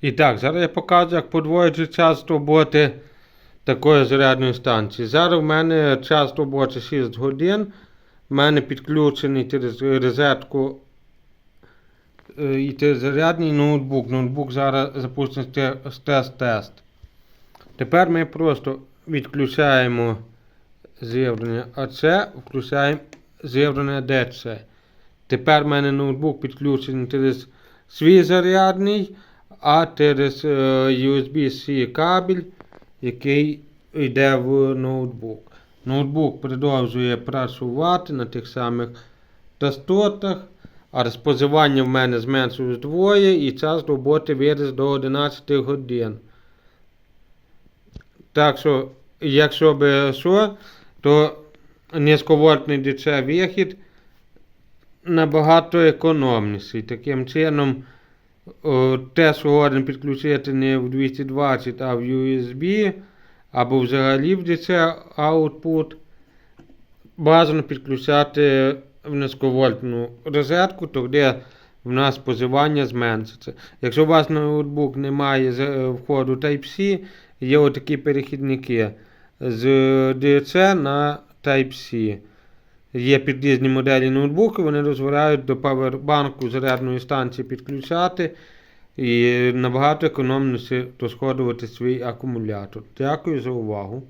І так, зараз я покажу, як подвоїти час роботи такої зарядної станції. Зараз в мене час роботи 6 годин. У мене підключений через розетку е, і зарядний ноутбук. Ноутбук зараз запуститься тест-тест. Тепер ми просто відключаємо з'явлення АЦ, включаємо з'явлення ДЦ. Тепер в мене ноутбук підключений через свій зарядний, а через е, USB-C кабель, який йде в ноутбук. Ноутбук продовжує працювати на тих самих частотах, а розпозивання в мене зменшилось вдвоє і час роботи виріс до 11 годин. Так що, якщо би що, то низьковольтний DC вихід набагато економніший. Таким чином, о, те, що годен підключити не в 220, а в USB, або взагалі в DC output, бажано підключати в низьковольтну розетку, тоді в нас позивання зменшиться. Якщо у вас ноутбук не має з- е, входу Type-C, є отакі перехідники з DC на Type-C. Є підрізні моделі ноутбуки, вони дозволяють до павербанку зарядної станції підключати і набагато економніше розходувати свій акумулятор. Дякую за увагу.